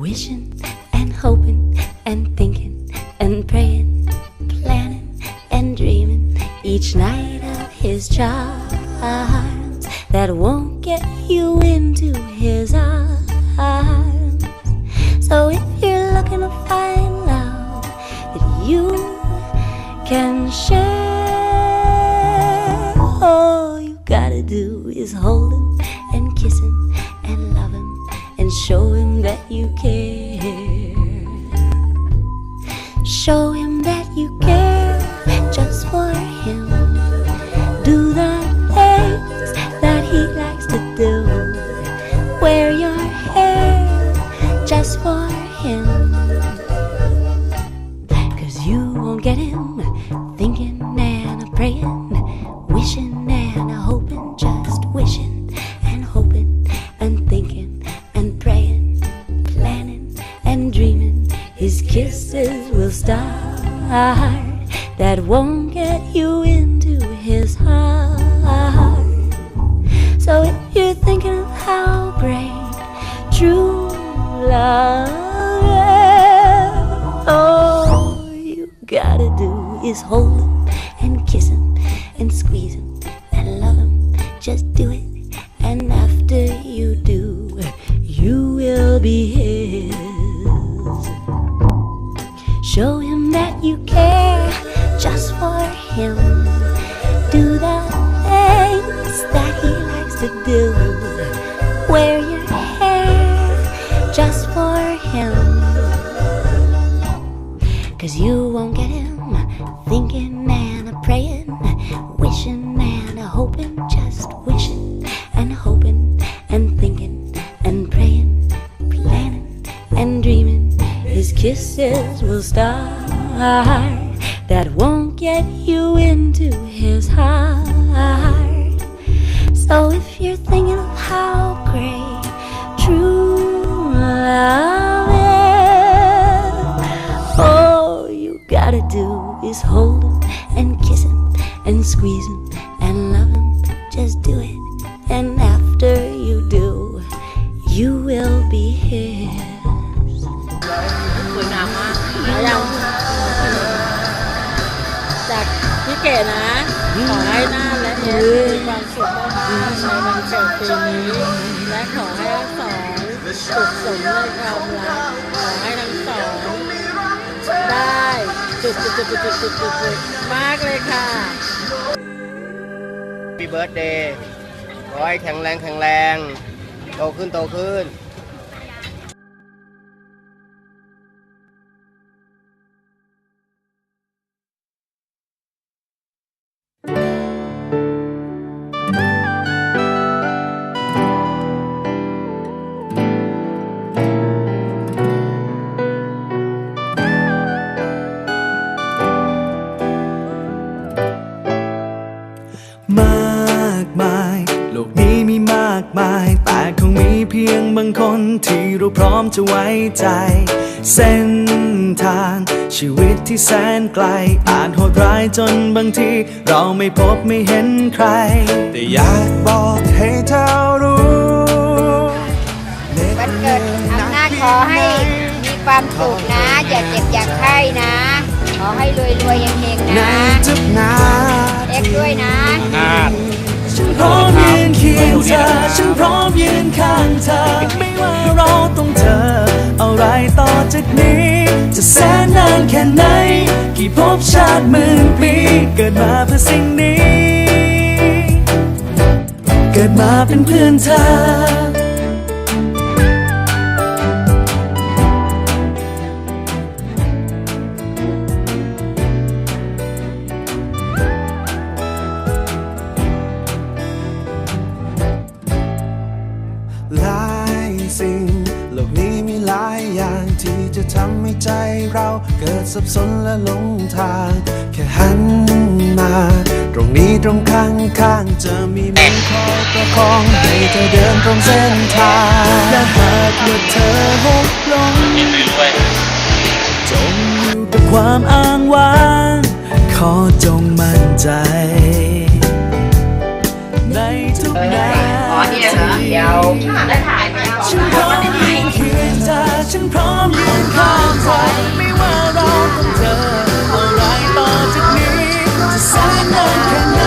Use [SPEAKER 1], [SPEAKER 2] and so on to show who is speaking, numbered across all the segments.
[SPEAKER 1] wishing and hoping and thinking and praying, planning and dreaming each night of his charms just for him. Cause you won't get him thinking and praying, wishing and hoping, just wishing and hoping and thinking and praying, planning and dreaming. His kisses will start that won't get you into his heart. So if you're thinking of how great all you gotta do is hold him and kiss him and squeeze him and love him. Just do it, and after you do, you will be his. Show him that you care just for him. Do the things that he likes to do. Won't you into his heart. So if you're thinking of how great true love is, all you gotta do is hold him and kiss him and squeeze him
[SPEAKER 2] เก๋นะ ขอให้หน้าและเอสมีความสุขมากๆในวันเกิดปีนี้ และขอให้ทั้งสองสุขสมในความรักขอให้ทั้งสองได้จุดจุดจุดจุดจุดจุดจุดจุดมากเลยค่ะ
[SPEAKER 3] ปีเบิร์ดเดย์ขอให้แข็งแรงแข็งแรง โตขึ้นโตขึ้น
[SPEAKER 4] พียงบางคนที่เราพร้อมจะไว้ใจ เส้นทางชีวิตที่แสนไกล อาจโหดร้ายจนบางที เราไม่พบไม่เห็นใคร แต่อยากบอกให้เธอรู้
[SPEAKER 5] วันเกิดอำนาจขอให้มีความสุขนะ อย่าเจ็บอย่าไข้นะ ขอให้รวยรวยเฮงๆ
[SPEAKER 4] น
[SPEAKER 5] นะ
[SPEAKER 4] ทุกนา
[SPEAKER 5] เอ็กด้วยนะ
[SPEAKER 4] แสนนานแค่ไหน กี่ภพชาติหมื่นปี เกิดมาเพื่อสิ่งนี้ เกิดมาเป็นเพื่อนเธอ ใจเราเกิดสับสนและหลงทาง แค่หันมา ตรงนี้ตรงข้างข้างจะมีมือคอยประคองให้เธอเดินตรงเส้นทางและหากว่าเธอหกหลงจงอยู่กับความอ้างว้างขอจงมั่นใจ ในทุกนาที
[SPEAKER 5] เดี๋ยวได้ถ่ายไปก่อน
[SPEAKER 4] ฉันพร้อมยืนข้างใค
[SPEAKER 1] รไม่ว่าเราต้องเจออะไรต่อจากนี้จะแสนนานแค่ไหน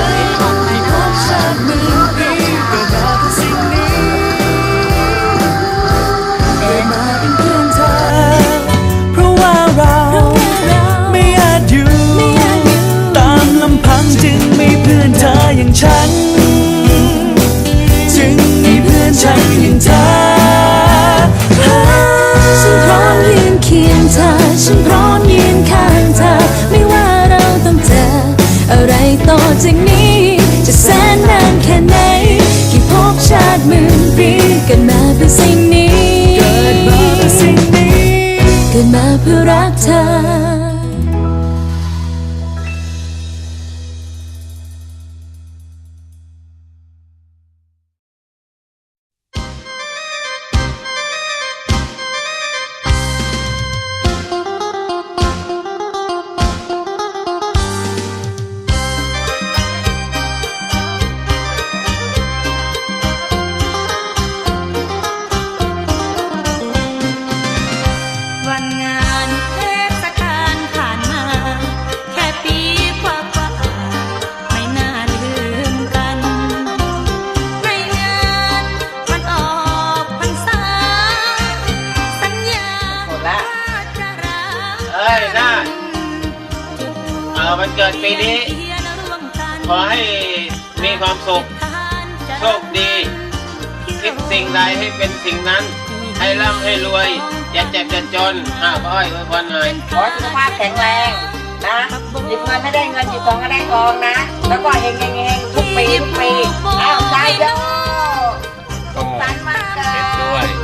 [SPEAKER 6] look at see me.
[SPEAKER 3] ขอให้มีความสุข โชคดี คิดสิ่งใดให้เป็นสิ่งนั้น ให้ร่ำให้รวย อย่าเจ็บอย่าจนอ้าวพ่อยอวยพหน่อย
[SPEAKER 5] ขอสุขภาพแข็งแรงนะหยิบเงินไม่ได้เงินหยิบทองก็ได้ทองนะ แล้วก็เฮงเฮงทุกปีทุกปีอ้าวใจเยอะสุขสันต์
[SPEAKER 6] มากเลย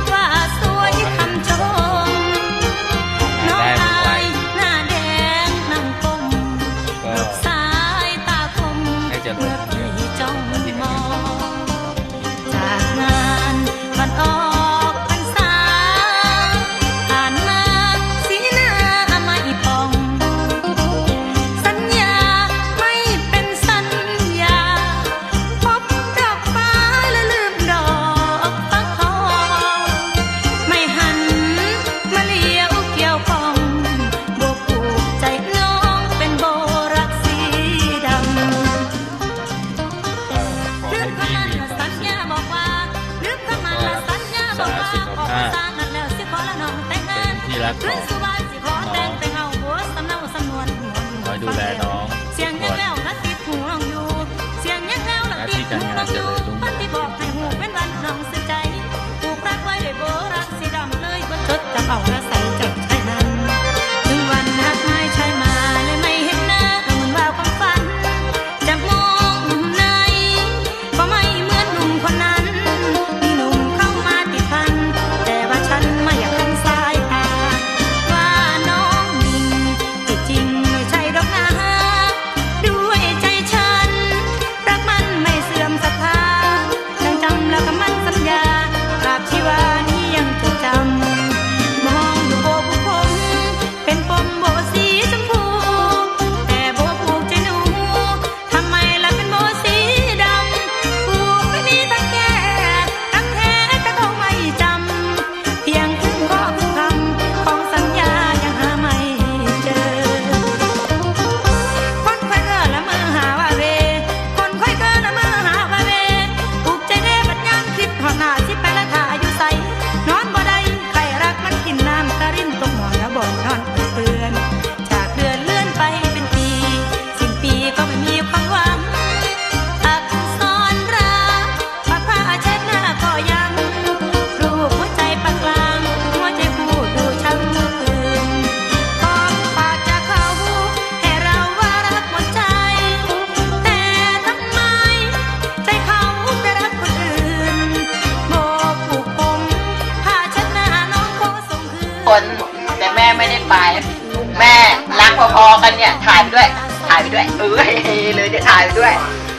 [SPEAKER 6] เล
[SPEAKER 7] ย
[SPEAKER 6] จะถ่ายด้วย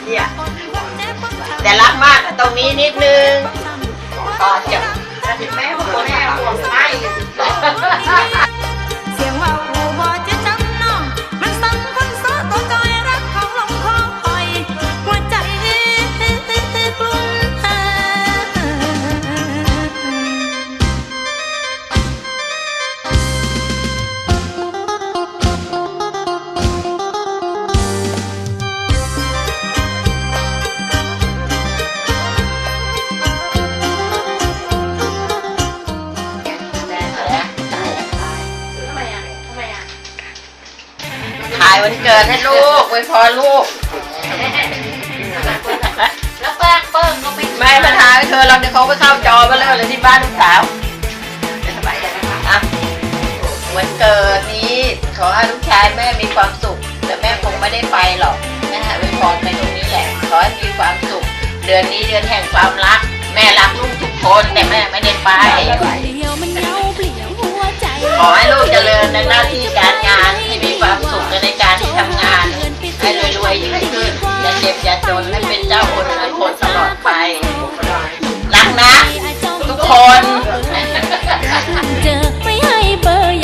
[SPEAKER 6] เนี่ยแต่รักมากตรงนี้นิดนึง
[SPEAKER 5] ต่อจากถึงแม่ห่วงแม่ห่วง
[SPEAKER 6] เกิ
[SPEAKER 5] ดให้ลูกไว้พอลูก
[SPEAKER 8] แล้วแป้งเปิ้งก็ไม่
[SPEAKER 5] ไม่มาทายเธอเราเดี๋ยวเขาไปเข้าจอมาเลยเลยที่บ้านลูกสาวเดี๋ยวสบายใจนะคะอะวันเกิดนี้ขอให้ลูกชายแม่มีความสุข แต่แม่คงไม่ได้ไปหรอกแม่ให้ไว้พรไปตรงนี้แหละขอให้มีความสุข เดือนนี้เดือนแห่งความรัก แม่รักลูกทุกคนแต่แม่ไม่ได้ไป อให้ลูกเจริญในหน้าที่การงานที่มีความสุขในการที่ทำงาน ให้รวยๆยิ่งขึ้นอย่าเจ็บอย่าจนให้เป็นเจ้าคนนายคนตลอดไปรักนะ ทุกคน
[SPEAKER 8] เจอไม่ให้เบอร์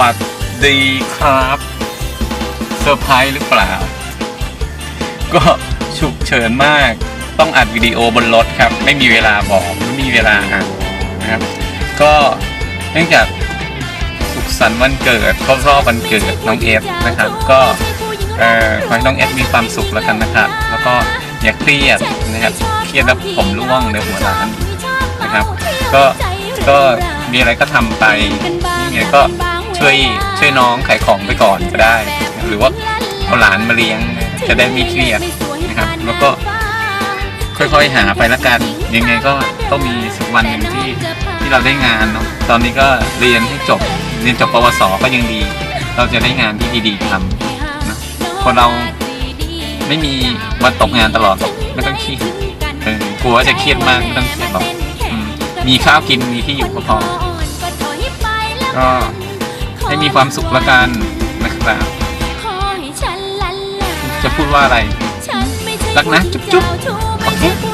[SPEAKER 8] วัสดีครับ
[SPEAKER 7] เซอร์ไพรส์หรือเปล่า ก็ฉุกเฉินมากต้องอัดวิดีโอบนรถครับ ไม่มีเวลาบอกไม่มีเวลาอัดนะครับ ก็เนื่องจากสุขสันต์วันเกิดครอบรอบวันเกิดน้องเอฟนะครับ ก็เอ่อขอให้น้องเอฟมีความสุขแล้วกันนะครับ แล้วก็อย่าเครียดนะครับเครียดแล้วผมร่วงในหัวร้านนะครับ ก็ก็มีอะไรก็ทำไปนี่ไงก็ ช่วยช่วยน้องขายของไปก่อนก็ได้ หรือว่าเอาหลานมาเลี้ยงจะได้ไม่เครียดนะครับ แล้วก็ค่อยๆหาไปละกัน ยังไงก็ต้องมีสักวันหนึ่งที่ที่เราได้งานเนาะตอนนี้ก็เรียนให้จบเรียนจบปวสก็ยังดี เราจะได้งานที่ดีๆทำนะคนเราไม่มีวันตกงานตลอดหรอกไม่ต้องเครียดเออกลัวจะเครียดมากไม่ต้องเครียดหรอกมมีข้าวกินมีที่อยู่ก็พอก็ ให้มีความสุขละกันนะครับ จะพูดว่าอะไร รักนะ จุ๊บๆ
[SPEAKER 8] โอเค